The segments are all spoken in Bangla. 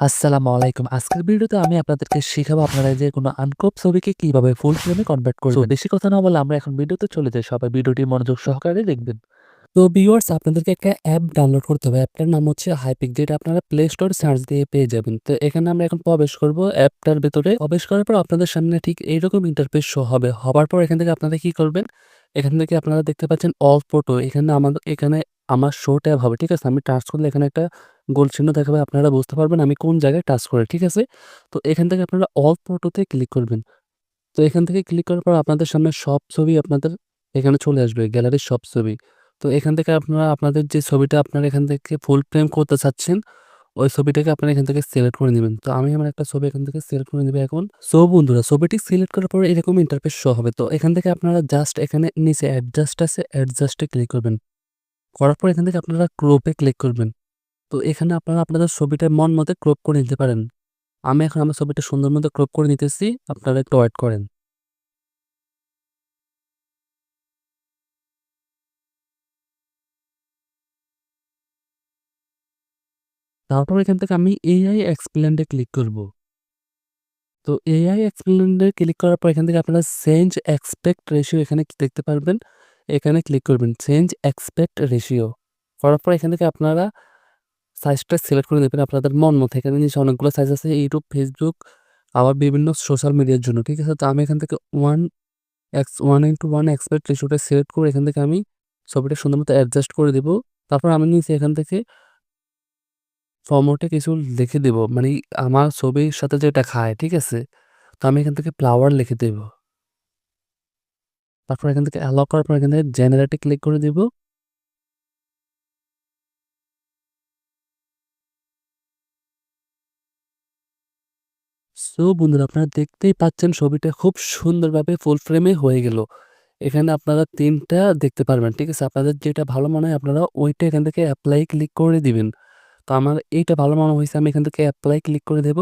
আসসালামু আলাইকুম। আজকের ভিডিওতে আমি আপনাদেরকে শেখাবো আপনারা যে কোনো আনক্রপ ছবিকে কীভাবে ফুল ফ্রেমে কনভার্ট করবেন। বেশি কথা না বলে আমরা এখন ভিডিওতে চলে যাই। সবাই ভিডিওটি মনোযোগ সহকারে দেখবেন। তো ভিউয়ার্স আপনাদেরকে একটা অ্যাপ ডাউনলোড করতে হবে। অ্যাপটার নাম হচ্ছে হাইপিক যেটা আপনারা প্লে স্টোর সার্চ দিয়ে পেয়ে যাবেন। তো এখানে আমরা এখন প্রবেশ করব অ্যাপটার ভেতরে। প্রবেশ করার পর আপনাদের সামনে ঠিক এইরকম ইন্টারফেস শো হবে। হবার পর এখান থেকে আপনারা কি করবেন? এখান থেকে আপনারা দেখতে পাচ্ছেন অল ফটো এখানে আমাদের এখানে আমার শো ট্যাব হবে। ঠিক আছে? আমি টাচ করলে এখানে একটা গোল চিহ্ন দেখাবে। আপনারা বুঝতে পারবেন আমি কোন জায়গায় টাচ করে। ঠিক আছে? তো এখান থেকে আপনারা অল ফটোতে ক্লিক করবেন। তো এখান থেকে ক্লিক করার পর আপনাদের সামনে সব ছবি আপনাদের এখানে চলে আসবে। গ্যালারির সব ছবি। তো এখান থেকে আপনারা আপনাদের যে ছবিটা আপনারা এখান থেকে ফুল ফ্রেম করতে চাচ্ছেন, ওই ছবিটাকে আপনারা এখান থেকে সিলেক্ট করে নেবেন তো আমি আমার একটা ছবি এখান থেকে সিলেক্ট করে নেবে এখন। সো বন্ধুরা ছবিটি সিলেক্ট করার পরে এরকম ইন্টারফেস শো হবে। তো এখান থেকে আপনারা জাস্ট এখানে নিচে অ্যাডজাস্ট আছে, অ্যাডজাস্টে ক্লিক করবেন। করার পর এখান থেকে আপনারা ক্রপে ক্লিক করবেন। তো এখানে আপনারা আপনাদের ছবিটা মন মতো ক্রপ করে নিতে পারেন। আমি এখন আমার ছবিটা সুন্দর মতো ক্রপ করে নিতেছি। আপনারা একটু ওয়েট করেন। তারপর এখান থেকে আমি এআই এক্সপ্লেন্ড ক্লিক করব। তো এআই এক্সপ্লেন্ড ক্লিক করার পর এখান থেকে আপনারা চেঞ্জ এক্সপেক্ট রেশিও এখানে দেখতে পারবেন। এখানে ক্লিক করবেন। Change aspect ratio. করার পর এখান থেকে আপনারা সাইজটা সিলেক্ট করে নেবেন আপনাদের মন মতো। এখানে নিচে অনেকগুলো সাইজ আছে ইউটিউব, ফেসবুক আবার বিভিন্ন সোশ্যাল মিডিয়ার জন্য। ঠিক আছে? তো আমি এখান থেকে ওয়ান এক্স 1:1 এক্সপেক্ট রেশিওটা সিলেক্ট করে এখান থেকে আমি ছবিটা সুন্দর মতো অ্যাডজাস্ট করে দেবো তারপর আমি নিচে এখান থেকে ফরম্যাটে কিছু লিখে দিব। মানে আমার ছবির সাথে যেটা খায়। ঠিক আছে? তো আমি এখান থেকে ফ্লাওয়ার লিখে দেব। তারপর এখান থেকে অ্যালাও করার পর এখান থেকে জেনারেটে ক্লিক করে দিব। সো বন্ধুরা, আপনারা দেখতেই পাচ্ছেন ছবিটা খুব সুন্দরভাবে ফুল ফ্রেমে হয়ে গেল। এখানে আপনারা তিনটা দেখতে পারবেন। ঠিক আছে? আপনাদের যেটা ভালো মনে হয়, আপনারা ওইটা এখান থেকে অ্যাপ্লাই ক্লিক করে দিবেন। তো আমার এইটা ভালো মনে হয়েছে, আমি এখান থেকে অ্যাপ্লাই ক্লিক করে দেব।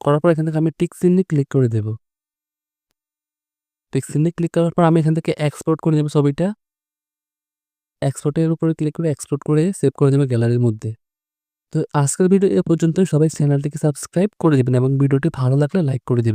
করার পর এখান থেকে আমি টিক চিহ্নে ক্লিক করে দেব। টিক চিহ্নে ক্লিক করার পর আমি এখান থেকে এক্সপোর্ট করে নেব ছবিটা। এক্সপোর্টের উপরে ক্লিক করে এক্সপোর্ট করে সেভ করে দেবো গ্যালারির মধ্যে। তো আজকের ভিডিও এ পর্যন্তই। সবাই চ্যানেলটিকে সাবস্ক্রাইব করে দিবেন এবং ভিডিওটি ভালো লাগলে লাইক করে দিবেন।